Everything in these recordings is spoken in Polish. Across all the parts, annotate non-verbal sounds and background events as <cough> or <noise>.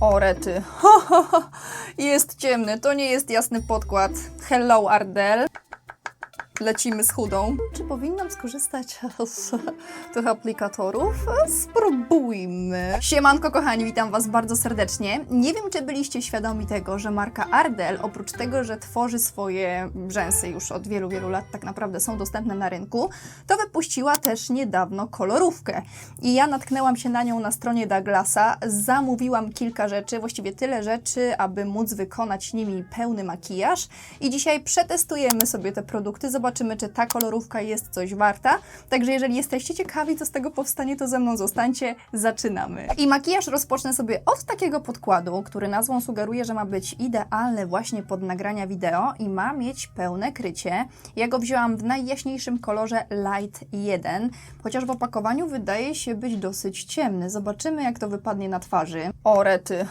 O rety. <laughs> Jest ciemny, to nie jest jasny podkład. Hello Ardell. Lecimy z chudą. Czy powinnam skorzystać z tych aplikatorów? Spróbujmy. Siemanko kochani, witam Was bardzo serdecznie. Nie wiem, czy byliście świadomi tego, że marka Ardell, oprócz tego, że tworzy swoje rzęsy już od wielu, wielu lat, tak naprawdę są dostępne na rynku, to wypuściła też niedawno kolorówkę. I ja natknęłam się na nią na stronie Douglasa, zamówiłam kilka rzeczy, właściwie tyle rzeczy, aby móc wykonać nimi pełny makijaż. I dzisiaj przetestujemy sobie te produkty, zobaczymy, czy ta kolorówka jest coś warta. Także jeżeli jesteście ciekawi, co z tego powstanie, to ze mną zostańcie. Zaczynamy. I makijaż rozpocznę sobie od takiego podkładu, który nazwą sugeruje, że ma być idealny właśnie pod nagrania wideo i ma mieć pełne krycie. Ja go wzięłam w najjaśniejszym kolorze Light 1, chociaż w opakowaniu wydaje się być dosyć ciemny. Zobaczymy, jak to wypadnie na twarzy. O rety.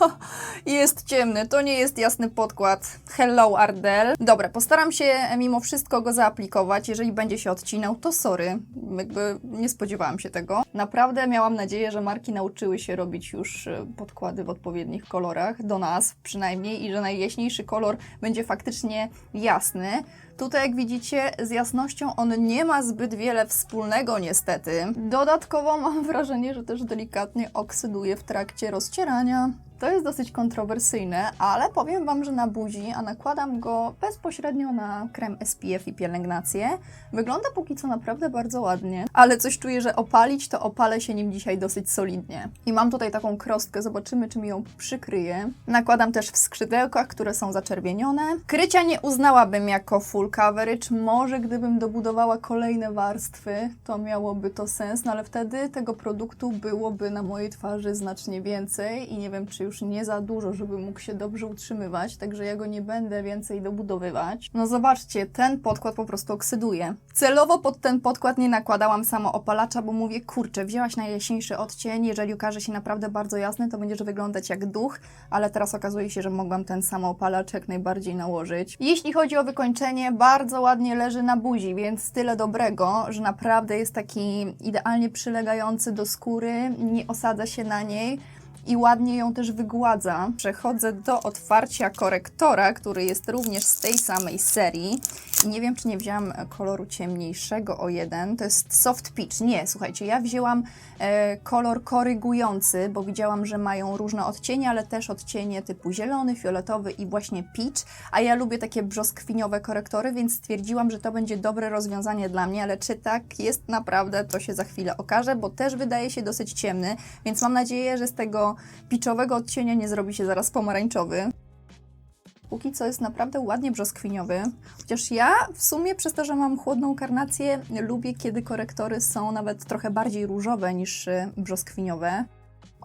<laughs> jest ciemny, to nie jest jasny podkład. Hello Ardell. Dobra, postaram się mimo wszystko go zaaplikować. Jeżeli będzie się odcinał, to sorry. Jakby nie spodziewałam się tego. Naprawdę miałam nadzieję, że marki nauczyły się robić już e, podkłady w odpowiednich kolorach, do nas przynajmniej, i że najjaśniejszy kolor będzie faktycznie jasny. Tutaj, jak widzicie, z jasnością on nie ma zbyt wiele wspólnego, niestety. Dodatkowo mam wrażenie, że też delikatnie oksyduje w trakcie rozcierania. To jest dosyć kontrowersyjne, ale powiem Wam, że na buzi, a nakładam go bezpośrednio na krem SPF i pielęgnację, wygląda póki co naprawdę bardzo ładnie. Ale coś czuję, że opalić, to opalę się nim dzisiaj dosyć solidnie. I mam tutaj taką krostkę, zobaczymy, czy mi ją przykryje. Nakładam też w skrzydełkach, które są zaczerwienione. Krycia nie uznałabym jako full coverage. Może gdybym dobudowała kolejne warstwy, to miałoby to sens, no ale wtedy tego produktu byłoby na mojej twarzy znacznie więcej i nie wiem, czy już nie za dużo, żeby mógł się dobrze utrzymywać, także ja go nie będę więcej dobudowywać. No zobaczcie, ten podkład po prostu oksyduje. Celowo pod ten podkład nie nakładałam samo opalacza, bo mówię, kurczę, wzięłaś najjaśniejszy odcień, jeżeli okaże się naprawdę bardzo jasny, to będziesz wyglądać jak duch, ale teraz okazuje się, że mogłam ten sam opalacz jak najbardziej nałożyć. Jeśli chodzi o wykończenie, bardzo ładnie leży na buzi, więc tyle dobrego, że naprawdę jest taki idealnie przylegający do skóry, nie osadza się na niej i ładnie ją też wygładza. Przechodzę do otwarcia korektora, który jest również z tej samej serii. I nie wiem, czy nie wzięłam koloru ciemniejszego o jeden. To jest soft peach. Nie, słuchajcie, ja wzięłam e, kolor korygujący, bo widziałam, że mają różne odcienie, ale też odcienie typu zielony, fioletowy i właśnie peach. A ja lubię takie brzoskwiniowe korektory, więc stwierdziłam, że to będzie dobre rozwiązanie dla mnie, ale czy tak jest naprawdę, to się za chwilę okaże, bo też wydaje się dosyć ciemny, więc mam nadzieję, że z tego piczowego odcienia nie zrobi się zaraz pomarańczowy. Póki co jest naprawdę ładnie brzoskwiniowy. Chociaż ja w sumie przez to, że mam chłodną karnację, lubię kiedy korektory są nawet trochę bardziej różowe niż y, brzoskwiniowe.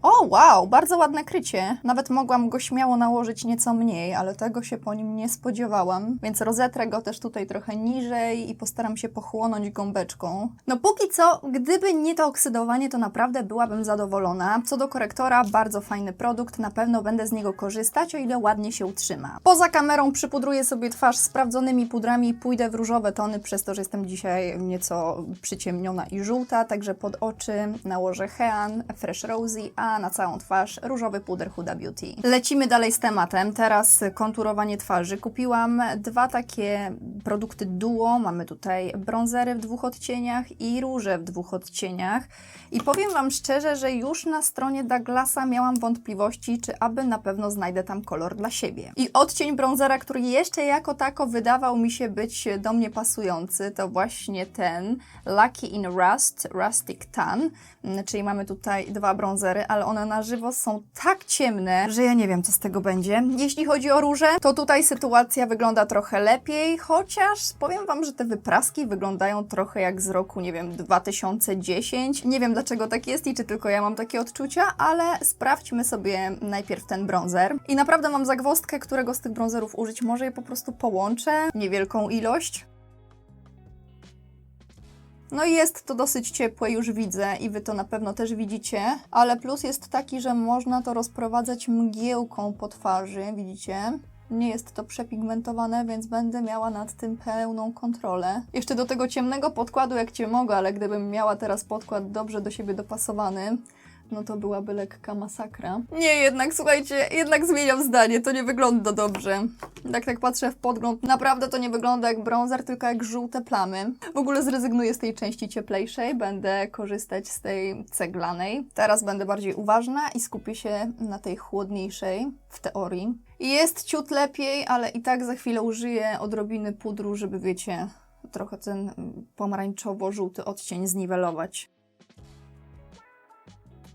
O, wow, bardzo ładne krycie. Nawet mogłam go śmiało nałożyć nieco mniej, ale tego się po nim nie spodziewałam. Więc rozetrę go też tutaj trochę niżej i postaram się pochłonąć gąbeczką. No póki co, gdyby nie to oksydowanie, to naprawdę byłabym zadowolona. Co do korektora, bardzo fajny produkt, na pewno będę z niego korzystać, o ile ładnie się utrzyma. Poza kamerą przypudruję sobie twarz sprawdzonymi pudrami, pójdę w różowe tony, przez to, że jestem dzisiaj nieco przyciemniona i żółta, także pod oczy nałożę Hean Fresh Rosy, a na całą twarz różowy puder Huda Beauty. Lecimy dalej z tematem. Teraz konturowanie twarzy. Kupiłam dwa takie produkty duo. Mamy tutaj bronzery w dwóch odcieniach i róże w dwóch odcieniach. I powiem Wam szczerze, że już na stronie Douglasa miałam wątpliwości, czy aby na pewno znajdę tam kolor dla siebie. I odcień bronzera, który jeszcze jako tako wydawał mi się być do mnie pasujący, to właśnie ten Lucky in Rust, Rustic Tan. Czyli mamy tutaj dwa bronzery, ale one na żywo są tak ciemne, że ja nie wiem, co z tego będzie. Jeśli chodzi o róże, to tutaj sytuacja wygląda trochę lepiej, chociaż powiem Wam, że te wypraski wyglądają trochę jak z roku, nie wiem, 2010. Nie wiem, dlaczego tak jest i czy tylko ja mam takie odczucia, ale sprawdźmy sobie najpierw ten bronzer. I naprawdę mam zagwozdkę, którego z tych bronzerów użyć. Może je po prostu połączę, niewielką ilość. No i jest to dosyć ciepłe, już widzę i Wy to na pewno też widzicie, ale plus jest taki, że można to rozprowadzać mgiełką po twarzy, widzicie? Nie jest to przepigmentowane, więc będę miała nad tym pełną kontrolę. Jeszcze do tego ciemnego podkładu jak Cię mogę, ale gdybym miała teraz podkład dobrze do siebie dopasowany, no to byłaby lekka masakra. Nie, jednak słuchajcie, jednak zmieniam zdanie, to nie wygląda dobrze. Jak tak patrzę w podgląd, naprawdę to nie wygląda jak bronzer, tylko jak żółte plamy. W ogóle zrezygnuję z tej części cieplejszej, będę korzystać z tej ceglanej. Teraz będę bardziej uważna i skupię się na tej chłodniejszej, w teorii. Jest ciut lepiej, ale i tak za chwilę użyję odrobiny pudru, żeby wiecie, trochę ten pomarańczowo-żółty odcień zniwelować.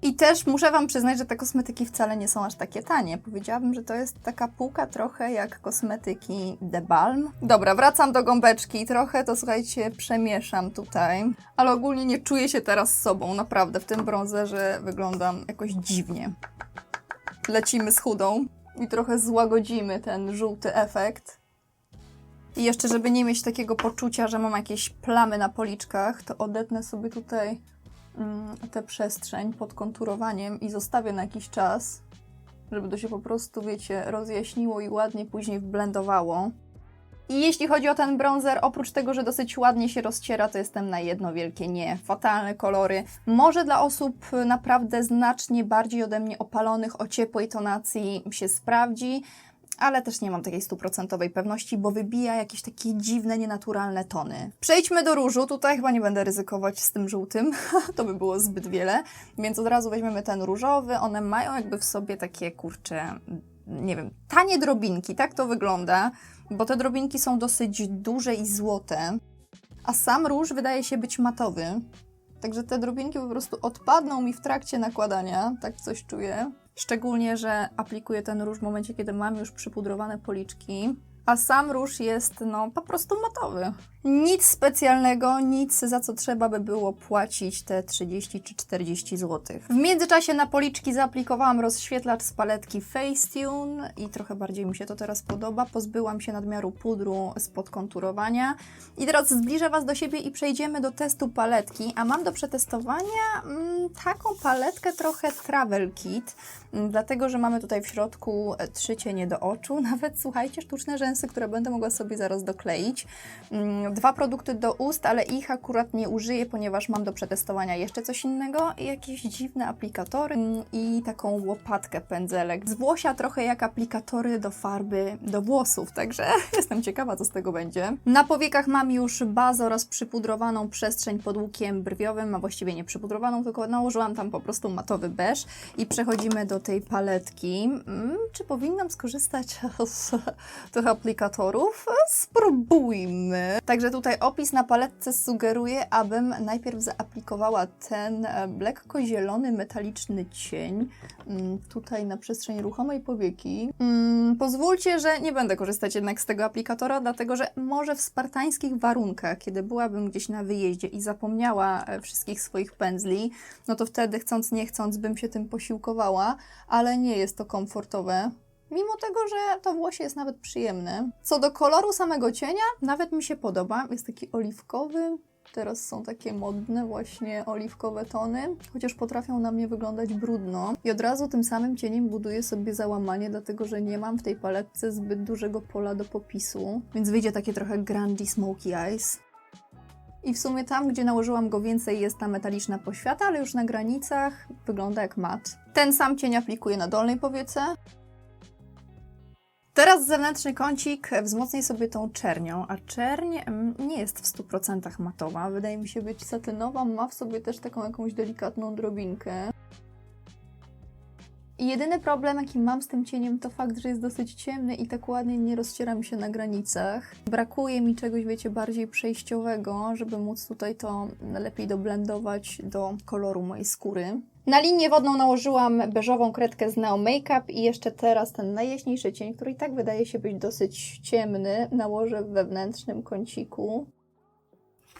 I też muszę Wam przyznać, że te kosmetyki wcale nie są aż takie tanie. Powiedziałabym, że to jest taka półka trochę jak kosmetyki The Balm. Dobra, wracam do gąbeczki. Trochę to słuchajcie, przemieszam tutaj. Ale ogólnie nie czuję się teraz sobą. Naprawdę, w tym bronzerze wyglądam jakoś dziwnie. Lecimy z chudą i trochę złagodzimy ten żółty efekt. I jeszcze, żeby nie mieć takiego poczucia, że mam jakieś plamy na policzkach, to odetnę sobie tutaj tę przestrzeń pod konturowaniem i zostawię na jakiś czas, żeby to się po prostu, wiecie, rozjaśniło i ładnie później wblendowało. I jeśli chodzi o ten bronzer, oprócz tego, że dosyć ładnie się rozciera, to jestem na jedno wielkie nie. Fatalne kolory. Może dla osób naprawdę znacznie bardziej ode mnie opalonych, o ciepłej tonacji się sprawdzi, ale też nie mam takiej stuprocentowej pewności, bo wybija jakieś takie dziwne, nienaturalne tony. Przejdźmy do różu. Tutaj chyba nie będę ryzykować z tym żółtym, <laughs> to by było zbyt wiele, więc od razu weźmiemy ten różowy. One mają jakby w sobie takie, kurcze, nie wiem, tanie drobinki, tak to wygląda, bo te drobinki są dosyć duże i złote, a sam róż wydaje się być matowy. Także te drobinki po prostu odpadną mi w trakcie nakładania, tak coś czuję. Szczególnie, że aplikuję ten róż w momencie, kiedy mam już przypudrowane policzki. A sam róż jest, no, po prostu matowy. Nic specjalnego, nic za co trzeba by było płacić te 30 czy 40 zł. W międzyczasie na policzki zaaplikowałam rozświetlacz z paletki Facetune i trochę bardziej mi się to teraz podoba. Pozbyłam się nadmiaru pudru spod konturowania. I teraz zbliżę Was do siebie i przejdziemy do testu paletki. A mam do przetestowania mm, taką paletkę trochę Travel Kit, mm, dlatego że mamy tutaj w środku e, trzy cienie do oczu. <laughs> Nawet słuchajcie, sztuczne rzęsy, które będę mogła sobie zaraz dokleić. Mm, Dwa produkty do ust, ale ich akurat nie użyję, ponieważ mam do przetestowania jeszcze coś innego. Jakieś dziwne aplikatory mm, i taką łopatkę pędzelek. Z włosia trochę jak aplikatory do farby do włosów, także <laughs> jestem ciekawa, co z tego będzie. Na powiekach mam już bazę oraz przypudrowaną przestrzeń pod łukiem brwiowym, a właściwie nie przypudrowaną, tylko nałożyłam tam po prostu matowy beż i przechodzimy do tej paletki. Mm, czy powinnam skorzystać <laughs> z tych aplikatorów? Spróbujmy. Także tutaj opis na paletce sugeruje, abym najpierw zaaplikowała ten e, lekko zielony metaliczny cień mm, tutaj na przestrzeń ruchomej powieki. Mm, pozwólcie, że nie będę korzystać jednak z tego aplikatora, dlatego że może w spartańskich warunkach, kiedy byłabym gdzieś na wyjeździe i zapomniała e, wszystkich swoich pędzli, no to wtedy chcąc nie chcąc bym się tym posiłkowała, ale nie jest to komfortowe. Mimo tego, że to włosie jest nawet przyjemne. Co do koloru samego cienia, nawet mi się podoba. Jest taki oliwkowy. Teraz są takie modne właśnie oliwkowe tony, chociaż potrafią na mnie wyglądać brudno. I od razu tym samym cieniem buduję sobie załamanie, dlatego że nie mam w tej paletce zbyt dużego pola do popisu. Więc wyjdzie takie trochę grungy smoky eyes. I w sumie tam, gdzie nałożyłam go więcej, jest ta metaliczna poświata, ale już na granicach wygląda jak mat. Ten sam cień aplikuję na dolnej powiece. Teraz zewnętrzny kącik, wzmocnię sobie tą czernią, a czerń mm, nie jest w 100% matowa, wydaje mi się być satynowa, ma w sobie też taką jakąś delikatną drobinkę. I jedyny problem, jaki mam z tym cieniem, to fakt, że jest dosyć ciemny i tak ładnie nie rozciera mi się na granicach. Brakuje mi czegoś, wiecie, bardziej przejściowego, żeby móc tutaj to lepiej doblendować do koloru mojej skóry. Na linię wodną nałożyłam beżową kredkę z Neo Makeup i jeszcze teraz ten najjaśniejszy cień, który i tak wydaje się być dosyć ciemny, nałożę w wewnętrznym kąciku.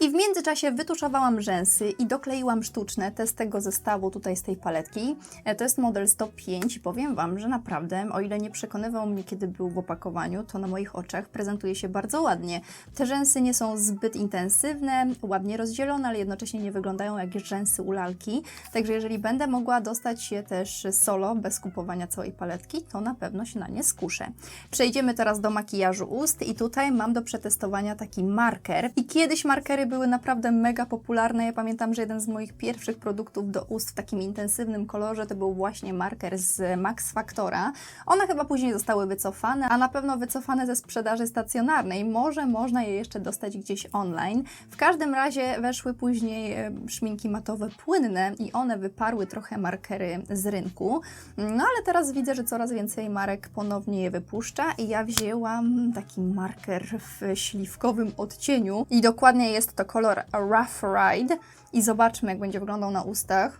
I w międzyczasie wytuszowałam rzęsy i dokleiłam sztuczne, te z tego zestawu tutaj z tej paletki. E, To jest model 105 i powiem Wam, że naprawdę, o ile nie przekonywał mnie, kiedy był w opakowaniu, to na moich oczach prezentuje się bardzo ładnie. Te rzęsy nie są zbyt intensywne, ładnie rozdzielone, ale jednocześnie nie wyglądają jak rzęsy u lalki. Także jeżeli będę mogła dostać je też solo, bez kupowania całej paletki, to na pewno się na nie skuszę. Przejdziemy teraz do makijażu ust i tutaj mam do przetestowania taki marker. I kiedyś markery były naprawdę mega popularne. Ja pamiętam, że jeden z moich pierwszych produktów do ust w takim intensywnym kolorze to był właśnie marker z Max Factora. One chyba później zostały wycofane, a na pewno wycofane ze sprzedaży stacjonarnej. Może można je jeszcze dostać gdzieś online. W każdym razie weszły później e, szminki matowe płynne i one wyparły trochę markery z rynku. No ale teraz widzę, że coraz więcej marek ponownie je wypuszcza i ja wzięłam taki marker w śliwkowym odcieniu i dokładnie jest to kolor Rough Ride i zobaczmy jak będzie wyglądał na ustach.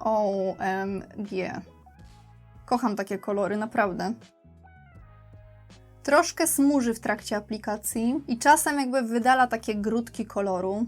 OMG. Kocham takie kolory, naprawdę. Troszkę smuży w trakcie aplikacji i czasem jakby wydala takie grudki koloru.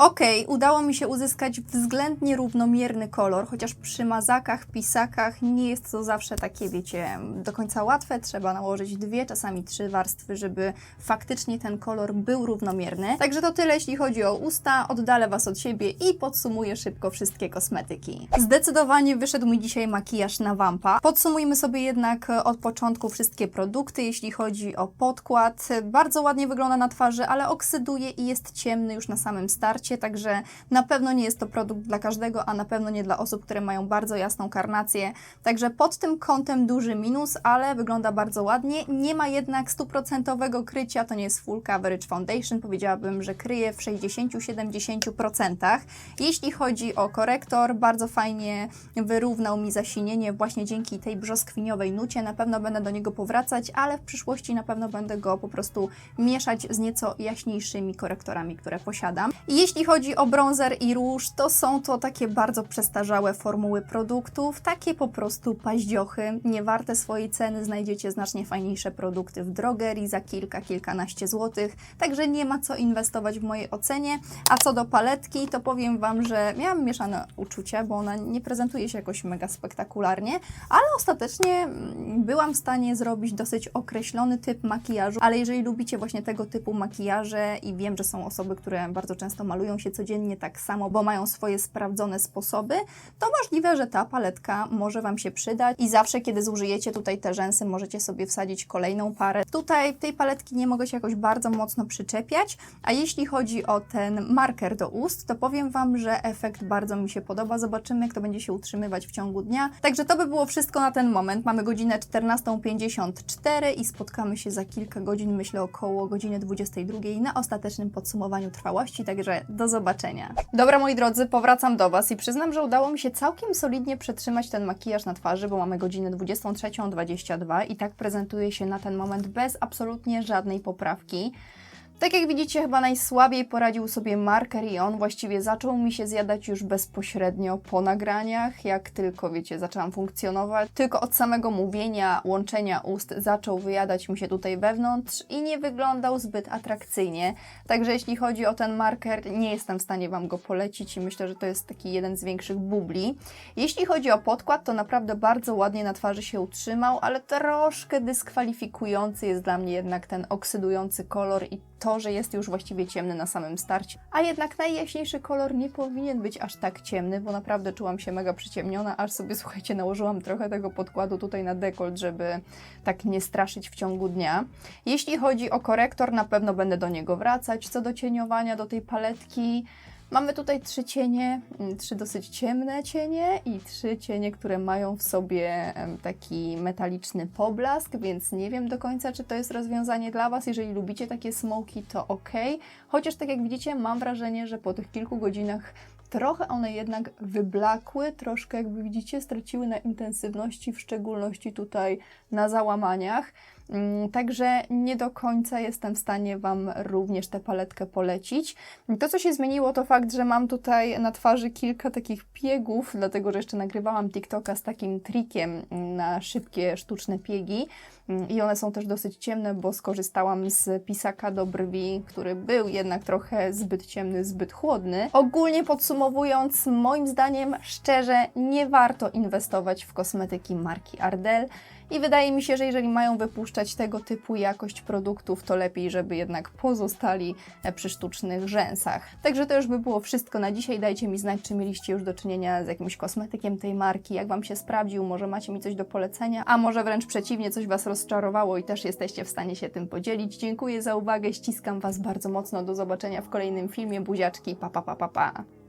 Okej, udało mi się uzyskać względnie równomierny kolor, chociaż przy mazakach, pisakach nie jest to zawsze takie, wiecie, do końca łatwe. Trzeba nałożyć dwie, czasami trzy warstwy, żeby faktycznie ten kolor był równomierny. Także to tyle, jeśli chodzi o usta. Oddalę Was od siebie i podsumuję szybko wszystkie kosmetyki. Zdecydowanie wyszedł mi dzisiaj makijaż na wampa. Podsumujmy sobie jednak od początku wszystkie produkty. Jeśli chodzi o podkład, bardzo ładnie wygląda na twarzy, ale oksyduje i jest ciemny już na samym starcie, także na pewno nie jest to produkt dla każdego, a na pewno nie dla osób, które mają bardzo jasną karnację. Także pod tym kątem duży minus, ale wygląda bardzo ładnie. Nie ma jednak stuprocentowego krycia, to nie jest full coverage foundation, powiedziałabym, że kryje w 60-70%. Jeśli chodzi o korektor, bardzo fajnie wyrównał mi zasinienie właśnie dzięki tej brzoskwiniowej nucie. Na pewno będę do niego powracać, ale w przyszłości na pewno będę go po prostu mieszać z nieco jaśniejszymi korektorami, które posiadam. I jeśli chodzi o bronzer i róż, to są to takie bardzo przestarzałe formuły produktów, takie po prostu paździochy, nie warte swojej ceny, znajdziecie znacznie fajniejsze produkty w drogerii za kilka, kilkanaście złotych, także nie ma co inwestować w mojej ocenie. A co do paletki, to powiem Wam, że miałam mieszane uczucia, bo ona nie prezentuje się jakoś mega spektakularnie, ale ostatecznie mm, byłam w stanie zrobić dosyć określony typ makijażu, ale jeżeli lubicie właśnie tego typu makijaże i wiem, że są osoby, które bardzo często malują się codziennie tak samo, bo mają swoje sprawdzone sposoby, to możliwe, że ta paletka może Wam się przydać i zawsze, kiedy zużyjecie tutaj te rzęsy, możecie sobie wsadzić kolejną parę. Tutaj tej paletki nie mogę się jakoś bardzo mocno przyczepiać, a jeśli chodzi o ten marker do ust, to powiem Wam, że efekt bardzo mi się podoba. Zobaczymy, jak to będzie się utrzymywać w ciągu dnia. Także to by było wszystko na ten moment. Mamy godzinę 14.54 i spotkamy się za kilka godzin, myślę około godziny 22 na ostatecznym podsumowaniu trwałości, także do zobaczenia. Dobra, moi drodzy, powracam do Was i przyznam, że udało mi się całkiem solidnie przetrzymać ten makijaż na twarzy, bo mamy godzinę 23.22 i tak prezentuje się na ten moment bez absolutnie żadnej poprawki. Tak jak widzicie, chyba najsłabiej poradził sobie marker i on właściwie zaczął mi się zjadać już bezpośrednio po nagraniach, jak tylko, wiecie, zaczęłam funkcjonować. Tylko od samego mówienia, łączenia ust zaczął wyjadać mi się tutaj wewnątrz i nie wyglądał zbyt atrakcyjnie. Także jeśli chodzi o ten marker, nie jestem w stanie Wam go polecić i myślę, że to jest taki jeden z większych bubli. Jeśli chodzi o podkład, to naprawdę bardzo ładnie na twarzy się utrzymał, ale troszkę dyskwalifikujący jest dla mnie jednak ten oksydujący kolor i to, że jest już właściwie ciemny na samym starcie. A jednak najjaśniejszy kolor nie powinien być aż tak ciemny, bo naprawdę czułam się mega przyciemniona, aż sobie, <laughs> słuchajcie, nałożyłam trochę tego podkładu tutaj na dekolt, żeby tak nie straszyć w ciągu dnia. Jeśli chodzi o korektor, na pewno będę do niego wracać. Co do cieniowania, do tej paletki, Mamy tutaj trzy cienie, mm, trzy dosyć ciemne cienie i trzy cienie, które mają w sobie taki metaliczny poblask, więc nie wiem do końca, czy to jest rozwiązanie dla Was. Jeżeli lubicie takie smoki, to ok. Chociaż tak jak widzicie, mam wrażenie, że po tych kilku godzinach trochę one jednak wyblakły, troszkę jakby widzicie, straciły na intensywności, w szczególności tutaj na załamaniach. Mm, Także nie do końca jestem w stanie Wam również tę paletkę polecić. To, co się zmieniło, to fakt, że mam tutaj na twarzy kilka takich piegów, dlatego że jeszcze nagrywałam TikToka z takim trikiem na szybkie, sztuczne piegi. Mm, I one są też dosyć ciemne, bo skorzystałam z pisaka do brwi, który był jednak trochę zbyt ciemny, zbyt chłodny. Ogólnie podsumowując, moim zdaniem szczerze nie warto inwestować w kosmetyki marki Ardell. I wydaje mi się, że jeżeli mają wypuszczać puszczać tego typu jakość produktów, to lepiej, żeby jednak pozostali e, przy sztucznych rzęsach. Także to już by było wszystko na dzisiaj. Dajcie mi znać, czy mieliście już do czynienia z jakimś kosmetykiem tej marki, jak Wam się sprawdził, może macie mi coś do polecenia, a może wręcz przeciwnie, coś Was rozczarowało i też jesteście w stanie się tym podzielić. Dziękuję za uwagę, ściskam Was bardzo mocno, do zobaczenia w kolejnym filmie, buziaczki, pa pa pa pa pa.